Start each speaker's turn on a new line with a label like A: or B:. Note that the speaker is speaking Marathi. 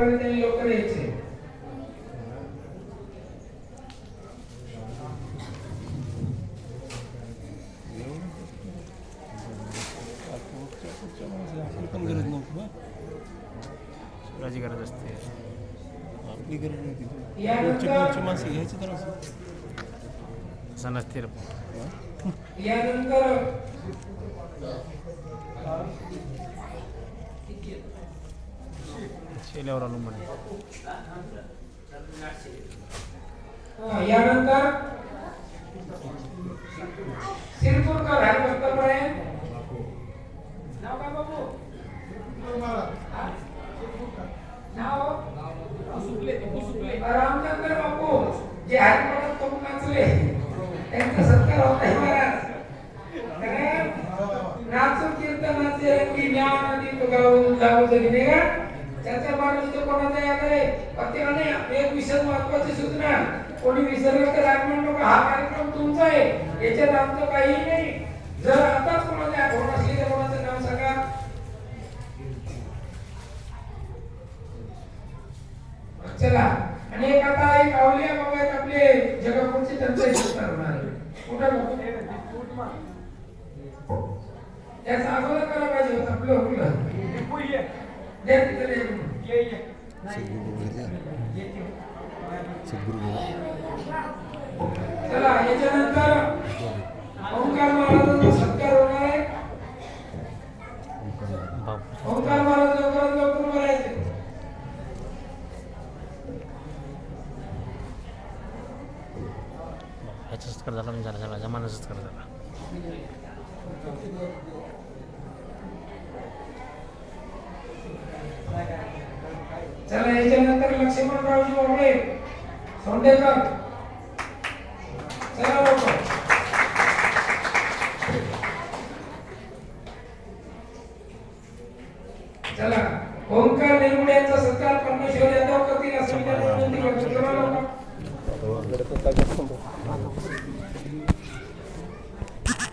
A: त्यांनी लवकर यायचे
B: पण गरज
C: असते.
B: आपली गरज
A: यानंतर
B: पुढची माणसं घ्यायची तर असं.
C: नसते.
A: यानंतर
C: शेल्यावर अवलंबून आहे
A: हा, यानंतर सिरपूरकर हरिभक्त पळे नाव काय बाबू हा? नाव? रामचंद्र बापू जे हरिभक्त तो नाचले. त्यांचा सत्कार होता आहे महाराज कारण नाचू कीर्तनाचे रंगी ज्ञान आणि जगी नाही का त्याचा त्याच्या बाजूचे कोणाचा याद आहे? प्रत्येकाने एक विषय महत्वाची सूचना. कोणी विसरलं तर आपण नका हा कार्यक्रम तुमचा आहे. याच्यात आमचं काहीही नाही. जर आताच कोणाची आठवण असली तर कोणाचं नाव सांगा? चला. आणि एक आता एक आवलिया बाबा आहेत आपले जगापूरचे त्यांचा सत्कार कुठं त्याचा अगोदर करायला पाहिजे होतं आपलं आपलं द्या तिथं द्या. चला याच्यानंतर ओंकार महाराजांचा सत्कार होणार आहे ओंकार महाराज लवकरात लवकर उभं
C: ह्याचा सत्कार झाला म्हणजे झाला झाला जमाना सत्कार झाला.
A: चिमणरावजी ओबळे सोंडेकर चला बोलतो चला ओंकार निर्मुळे यांचा सत्कार परमेश्वर यादव करतील असं विनंती करतो चला